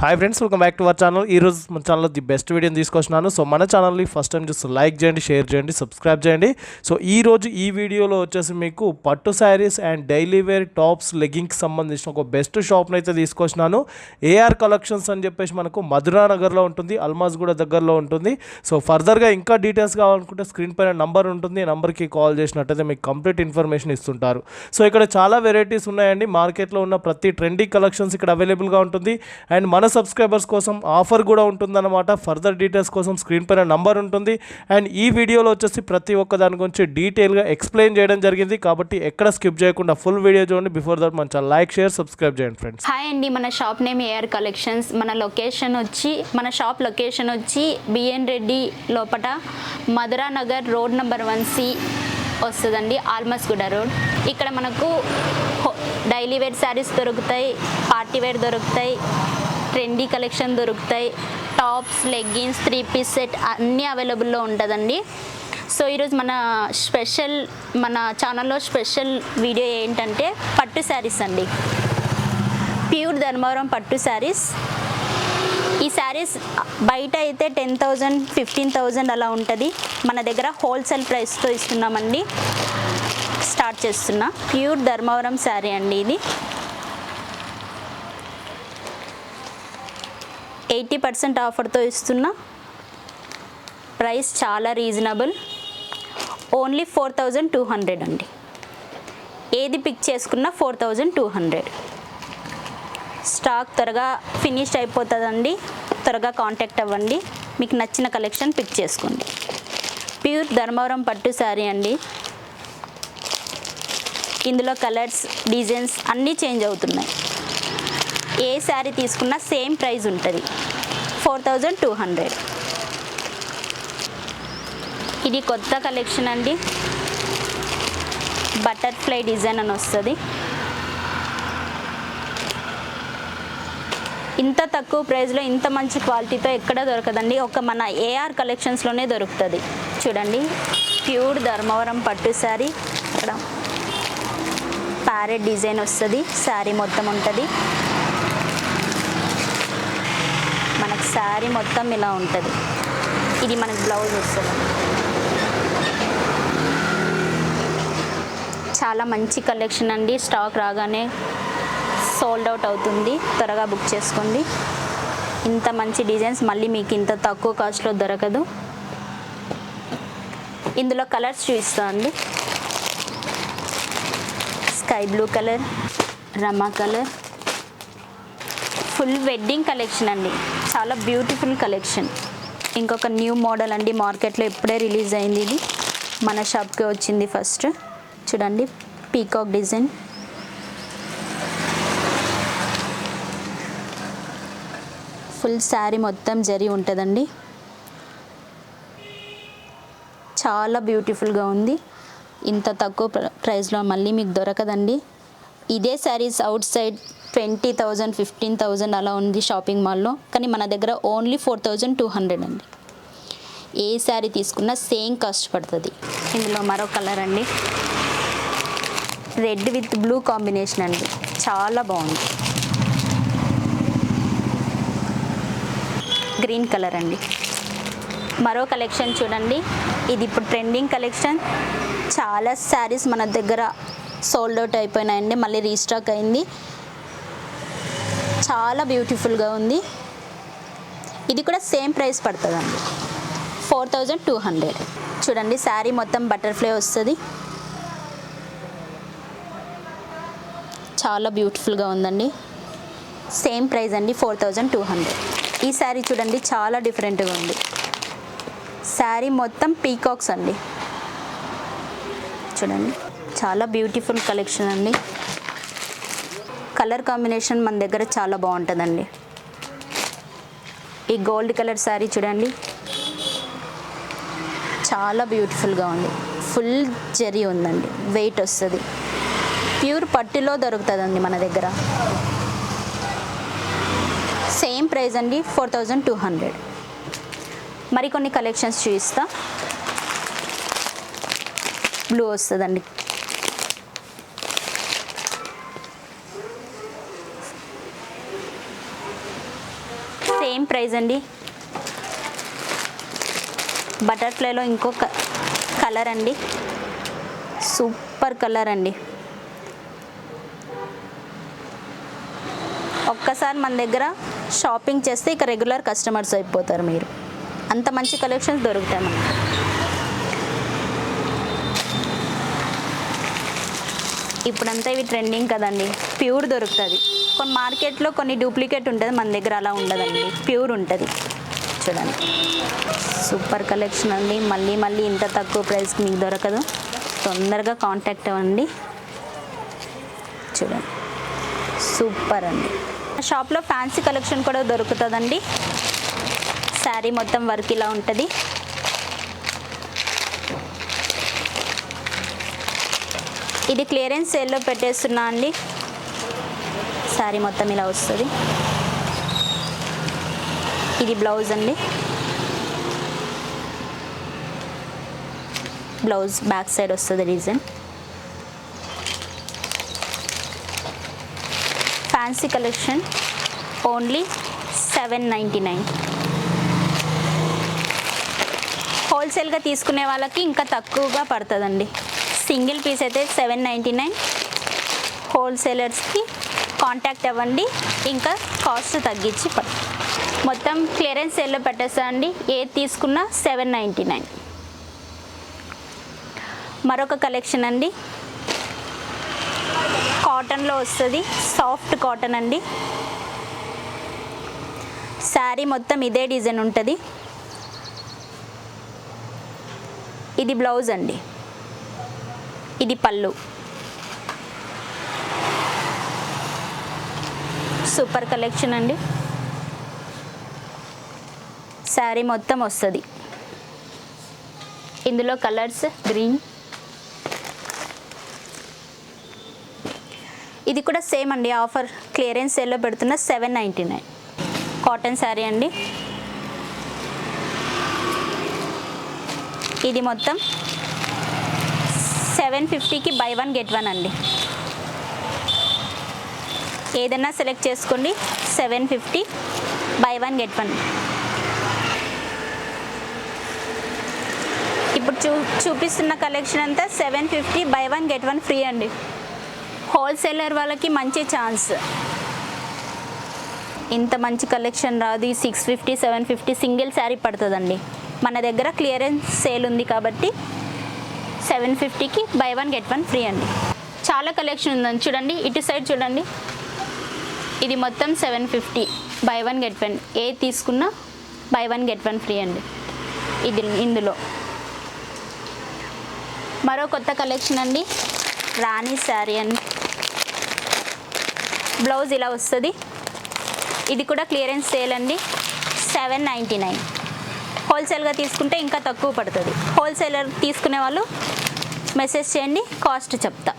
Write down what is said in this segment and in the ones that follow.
Hi friends welcome back to our channel ఈ రోజు మన ఛానల్లో ది బెస్ట్ వీడియోని తీసుకొచ్చినాను సో మన ఛానల్ని ఫస్ట్ టైం చూస్తే లైక్ చేయండి షేర్ చేయండి సబ్స్క్రైబ్ చేయండి. సో ఈ రోజు ఈ వీడియోలో వచ్చేసి మీకు పట్టు sarees and daily wear tops లెగ్గింగ్కి సంబంధించిన ఒక బెస్ట్ షాప్ని అయితే తీసుకొచ్చినాను ఏఆర్ కలెక్షన్స్ అని చెప్పేసి మనకు మధురా నగర్లో ఉంటుంది అల్మాజ్ కూడా దగ్గరలో ఉంటుంది. సో ఫర్దర్గా ఇంకా డీటెయిల్స్ కావాలనుకుంటే స్క్రీన్ పైన నంబర్ ఉంటుంది. నంబర్కి కాల్ చేసినట్టయితే మీకు కంప్లీట్ ఇన్ఫర్మేషన్ ఇస్తుంటారు. సో ఇక్కడ చాలా వెరైటీస్ ఉన్నాయండి. మార్కెట్లో ఉన్న ప్రతి ట్రెండీ కలెక్షన్స్ ఇక్కడ అవైలబుల్గా ఉంటుంది. అండ్ మన సబ్స్క్రైబర్స్ కోసం ఆఫర్ కూడా ఉంటుందన్నమాట. ఫర్దర్ డీటెయిల్స్ కోసం స్క్రీన్ పైన నంబర్ ఉంటుంది. అండ్ ఈ వీడియోలో వచ్చేసి ప్రతి ఒక్క దాని గురించి డీటెయిల్గా ఎక్స్ప్లెయిన్ చేయడం జరిగింది. కాబట్టి ఎక్కడ స్కిప్ చేయకుండా ఫుల్ వీడియో చూడండి. బిఫోర్ దట్ మంచి లైక్ షేర్ సబ్స్క్రైబ్ చేయండి ఫ్రెండ్స్ హాయ్ అండి మన షాప్ నేమ్ ఏఆర్ కలెక్షన్స్ మన లొకేషన్ వచ్చి మన షాప్ లొకేషన్ వచ్చి బిఎన్ రెడ్డి లోపట Madhura Nagar road number one C వస్తుందండి ఆల్మస్గూడ రోడ్ ఇక్కడ మనకు డైలీ వేర్ శారీస్ దొరుకుతాయి పార్టీ వేర్ దొరుకుతాయి ట్రెండీ కలెక్షన్ దొరుకుతాయి. Tops leggings three piece set అన్నీ అవైలబుల్లో ఉంటుందండి. సో ఈరోజు మన స్పెషల్ మన ఛానల్లో స్పెషల్ వీడియో ఏంటంటే పట్టు శారీస్ అండి. ప్యూర్ ధర్మవరం పట్టు శారీస్ ఈ శారీస్ బయట అయితే టెన్ థౌజండ్ ఫిఫ్టీన్ థౌజండ్ అలా ఉంటుంది. మన దగ్గర హోల్సేల్ ప్రైస్తో ఇస్తున్నామండి. స్టార్ట్ చేస్తున్నా. ప్యూర్ ధర్మవరం శారీ అండి ఇది. ఎయిటీ పర్సెంట్ ఆఫర్తో ఇస్తున్నా ప్రైస్ చాలా reasonable. Only four thousand two hundred అండి. ఏది పిక్ చేసుకున్నా four thousand two hundred. Stock త్వరగా ఫినిష్ అయిపోతుందండి. త్వరగా కాంటాక్ట్ అవ్వండి. మీకు నచ్చిన కలెక్షన్ పిక్ చేసుకోండి. ప్యూర్ ధర్మవరం పట్టు శారీ అండి. ఇందులో కలర్స్ డిజైన్స్ అన్నీ చేంజ్ అవుతున్నాయి. ఏ శారీ తీసుకున్నా సేమ్ ప్రైస్ ఉంటుంది. Four thousand two hundred. ఇది కొత్త కలెక్షన్ అండి. బటర్ఫ్లై డిజైన్ అని వస్తుంది. ఇంత తక్కువ ప్రైస్లో ఇంత మంచి క్వాలిటీతో ఎక్కడ దొరకదండి. ఒక మన ఏఆర్ కలెక్షన్స్లోనే దొరుకుతుంది. చూడండి ప్యూర్ ధర్మవరం పట్టు శారీ. ఇక్కడ ప్యారెట్ డిజైన్ వస్తుంది. శారీ మొత్తం ఉంటుంది మనకు శారీ మొత్తం ఇలా ఉంటుంది. ఇది మనకు బ్లౌజ్ వస్తుంది. చాలా మంచి కలెక్షన్ అండి. స్టాక్ రాగానే సోల్డ్ అవుట్ అవుతుంది. త్వరగా బుక్ చేసుకోండి. ఇంత మంచి డిజైన్స్ మళ్ళీ మీకు ఇంత తక్కువ కాస్ట్లో దొరకదు. ఇందులో కలర్స్ చూపిస్తా అండి. స్కై బ్లూ కలర్ రమా కలర్ ఫుల్ వెడ్డింగ్ కలెక్షన్ అండి. చాలా బ్యూటిఫుల్ కలెక్షన్. ఇంకొక న్యూ మోడల్ అండి మార్కెట్లో ఇప్పుడే రిలీజ్ అయింది ఇది. మన షాప్కి వచ్చింది ఫస్ట్. చూడండి పీకాక్ డిజైన్. ఫుల్ శారీ మొత్తం జరి ఉంటుందండి. చాలా బ్యూటిఫుల్గా ఉంది. ఇంత తక్కువ ప్రైస్లో మళ్ళీ మీకు దొరకదండి. ఇదే sarees outside twenty thousand fifteen thousand అలా ఉంది షాపింగ్ మాల్లో. కానీ మన దగ్గర only four thousand two hundred అండి. ఏ శారీ తీసుకున్నా సేమ్ కాస్ట్ పడుతుంది. ఇందులో మరో కలర్ అండి. రెడ్ విత్ బ్లూ కాంబినేషన్ అండి. చాలా బాగుంది. గ్రీన్ కలర్ అండి. మరో కలెక్షన్ చూడండి. ఇది ఇప్పుడు ట్రెండింగ్ కలెక్షన్. చాలా శారీస్ మన దగ్గర సోల్డ్ అవుట్ అయిపోయినాయండి. మళ్ళీ రీస్టాక్ అయింది. చాలా బ్యూటిఫుల్గా ఉంది. ఇది కూడా సేమ్ ప్రైస్ పడుతుందండి. ఫోర్ థౌజండ్ టూ హండ్రెడ్ చూడండి శారీ మొత్తం బటర్ఫ్లై వస్తుంది. చాలా బ్యూటిఫుల్గా ఉందండి. సేమ్ ప్రైస్ అండి ఫోర్ థౌజండ్ టూ హండ్రెడ్ ఈ శారీ చూడండి చాలా డిఫరెంట్గా ఉంది. శారీ మొత్తం పీకాక్స్ అండి. చూడండి చాలా బ్యూటిఫుల్ కలెక్షన్ అండి. కలర్ కాంబినేషన్ మన దగ్గర చాలా బాగుంటుందండి. ఈ గోల్డ్ కలర్ శారీ చూడండి. చాలా బ్యూటిఫుల్గా ఉంది. ఫుల్ జరీ ఉందండి. వెయిట్ వస్తుంది. ప్యూర్ పట్టులో దొరుకుతుందండి మన దగ్గర. సేమ్ ప్రైస్ అండి ఫోర్ థౌజండ్ టూ హండ్రెడ్. మరికొన్ని కలెక్షన్స్ చూపిస్తా. బ్లూ వస్తుందండి. ప్రైజ్ అండి. బటర్ఫ్లైలో ఇంకొక కలర్ అండి. సూపర్ కలర్ అండి. ఒక్కసారి మన దగ్గర షాపింగ్ చేస్తే ఇక రెగ్యులర్ కస్టమర్స్ అయిపోతారు మీరు. అంత మంచి కలెక్షన్స్ దొరుకుతాయి మనకి. ఇప్పుడంతా ఇవి ట్రెండింగ్ కదండి. ప్యూర్ దొరుకుతుంది. కొన్ని మార్కెట్లో కొన్ని డూప్లికేట్ ఉంటుంది మన దగ్గర అలా ఉండదండి. ప్యూర్ ఉంటుంది. చూడండి. సూపర్ కలెక్షన్ అండి. మళ్ళీ మళ్ళీ ఇంత తక్కువ ప్రైస్కి మీకు దొరకదు. తొందరగా కాంటాక్ట్ అవ్వండి. చూడండి. సూపర్ అండి. షాప్లో ఫ్యాన్సీ కలెక్షన్ కూడా దొరుకుతుందండి. శారీ మొత్తం వర్క్ ఇలా ఉంటుంది. ఇది క్లియరెన్స్ సేల్లో పెట్టేస్తున్నా అండి. శారీ మొత్తం ఇలా వస్తుంది. ఇది బ్లౌజ్ అండి. బ్లౌజ్ బ్యాక్ సైడ్ వస్తుంది design. Fancy collection only seven ninety nine. హోల్సేల్గా తీసుకునే వాళ్ళకి ఇంకా తక్కువగా పడుతుందండి. సింగిల్ పీస్ అయితే సెవెన్ నైంటీ నైన్. హోల్సేలర్స్కి కాంటాక్ట్ అవ్వండి. ఇంకా కాస్ట్ తగ్గించి మొత్తం క్లియరెన్స్ సేల్లో పెట్టేస్తా అండి ఏది తీసుకున్నా సెవెన్ నైంటీ నైన్. మరొక కలెక్షన్ అండి. కాటన్లో వస్తుంది. సాఫ్ట్ కాటన్ అండి. శారీ మొత్తం ఇదే డిజైన్ ఉంటుంది. ఇది బ్లౌజ్ అండి. ఇది పళ్ళు. సూపర్ కలెక్షన్ అండి. శారీ మొత్తం వస్తుంది. ఇందులో కలర్స్ గ్రీన్. ఇది కూడా సేమ్ అండి ఆఫర్ క్లియరెన్స్ సేల్లో పెడుతున్న seven ninety nine. Cotton sari అండి. ఇది మొత్తం సెవెన్ ఫిఫ్టీకి బై వన్ గెట్ వన్ అండి. ఏదైనా సెలెక్ట్ చేసుకోండి seven fifty buy one get one. ఇప్పుడు చూ చూపిస్తున్న కలెక్షన్ అంతా seven fifty buy one get one free అండి. హోల్సేలర్ వాళ్ళకి మంచి ఛాన్స్. ఇంత మంచి కలెక్షన్ రాదు ఈ six fifty seven fifty single sari పడుతుందండి. మన దగ్గర క్లియరెన్స్ సేల్ ఉంది కాబట్టి సెవెన్ ఫిఫ్టీకి buy one get one free అండి. చాలా కలెక్షన్ ఉందండి. చూడండి ఇటు సైడ్ చూడండి. ఇది మొత్తం seven fifty buy one get one. ఏ తీసుకున్నా buy one get one free అండి. ఇది ఇందులో. మరో కొత్త కలెక్షన్ అండి. రాణి శారీ అండి. బ్లౌజ్ ఇలా వస్తుంది. ఇది కూడా క్లియరెన్స్ సేల్ అండి. Seven ninety nine. హోల్సేల్గా తీసుకుంటే ఇంకా తక్కువ పడుతుంది. హోల్సేలర్ తీసుకునే వాళ్ళు మెసేజ్ చేయండి కాస్ట్ చెప్తా.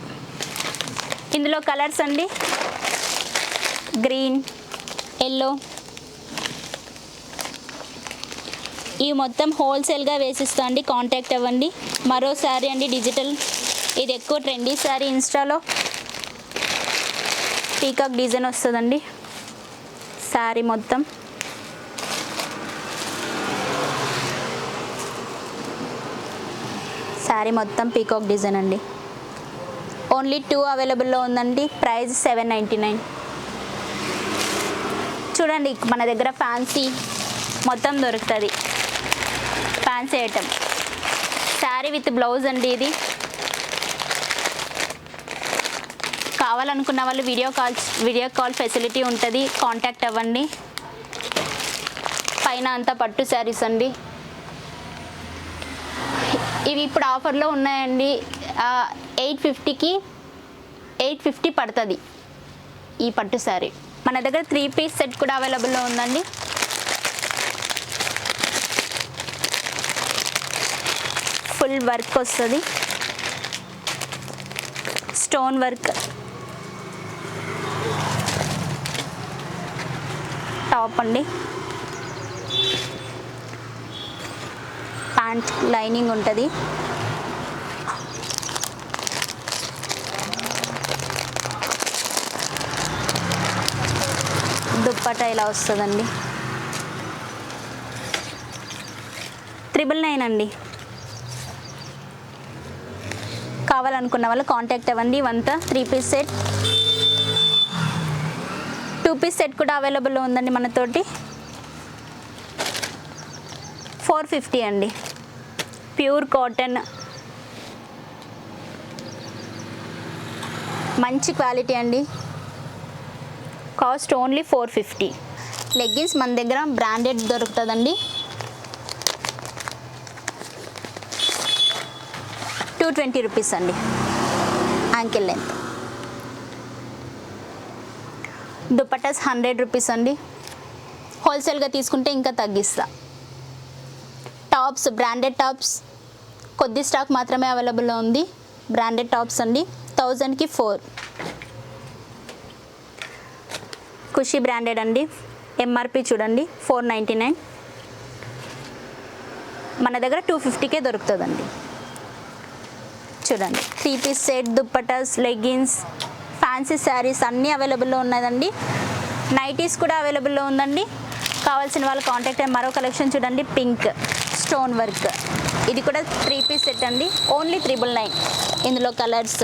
ఇందులో కలర్స్ అండి. గ్రీన్ ఎల్లో ఇవి మొత్తం హోల్సేల్గా వేసిస్తా అండి కాంటాక్ట్ అవ్వండి. మరో శారీ అండి డిజిటల్ ఇది ఎక్కువ ట్రెండీ శారీ ఇన్స్టాలో. పీకాక్ డిజైన్ వస్తుందండి. శారీ మొత్తం. శారీ మొత్తం పీకాక్ డిజైన్ అండి. ఓన్లీ టూ అవైలబుల్లో ఉందండి. ప్రైస్ సెవెన్ నైంటీ నైన్ చూడండి మన దగ్గర ఫ్యాన్సీ మొత్తం దొరుకుతుంది. Fancy item sari with blouse అండి ఇది. కావాలనుకున్న వాళ్ళు video call video call facility ఉంటుంది. కాంటాక్ట్ అవ్వండి. పైన అంతా పట్టు శారీస్ అండి. ఇవి ఇప్పుడు ఆఫర్లో ఉన్నాయండి. ఎయిట్ ఫిఫ్టీకి ఎయిట్ ఫిఫ్టీ పడుతుంది ఈ పట్టు శారీ. మన దగ్గర త్రీ పీస్ సెట్ కూడా అవైలబుల్లో ఉందండి. ఫుల్ వర్క్ వస్తుంది. Stone work. టాప్ అండి. ప్యాంట్ లైనింగ్ ఉంటుంది. దుప్పట ఇలా వస్తుందండి. త్రిబుల్ నైన్ అండి. కావాలనుకున్న వాళ్ళు కాంటాక్ట్ అవ్వండి. ఇవంతా three piece set. Two piece set కూడా అవైలబుల్లో ఉందండి మనతోటి. ఫోర్ ఫిఫ్టీ అండి. Pure cotton. మంచి క్వాలిటీ అండి. Cost only four fifty. Leggings మన దగ్గర బ్రాండెడ్ దొరుకుతుందండి. టూ ట్వంటీ రూపీస్ అండి. Ankle length. Dupattas hundred rupees అండి. హోల్సేల్గా తీసుకుంటే ఇంకా తగ్గిస్తా. Tops branded tops. కొద్ది స్టాక్ మాత్రమే అవైలబుల్లో ఉంది. బ్రాండెడ్ టాప్స్ అండి. థౌజండ్కి ఫోర్. ఖుషి బ్రాండెడ్ అండి. ఎంఆర్పి చూడండి. Four ninety nine. మన దగ్గర టూ ఫిఫ్టీకే దొరుకుతుందండి. చూడండి. Three piece set dupattas leggings fancy sarees అన్నీ అవైలబుల్లో ఉన్నదండి. నైటీస్ కూడా అవైలబుల్లో ఉందండి. కావాల్సిన వాళ్ళు కాంటాక్ట్ అయ్యి మరో కలెక్షన్ చూడండి. పింక్. Stone work. ఇది కూడా త్రీ పీస్ సెట్ అండి. ఓన్లీ త్రిబుల్ నైన్ ఇందులో కలర్స్.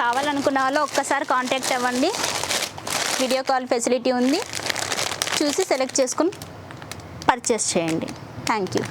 కావాలనుకున్న వాళ్ళు ఒక్కసారి కాంటాక్ట్ అవ్వండి. వీడియో కాల్ ఫెసిలిటీ ఉంది. చూసి సెలెక్ట్ చేసుకుని పర్చేస్ చేయండి. Thank you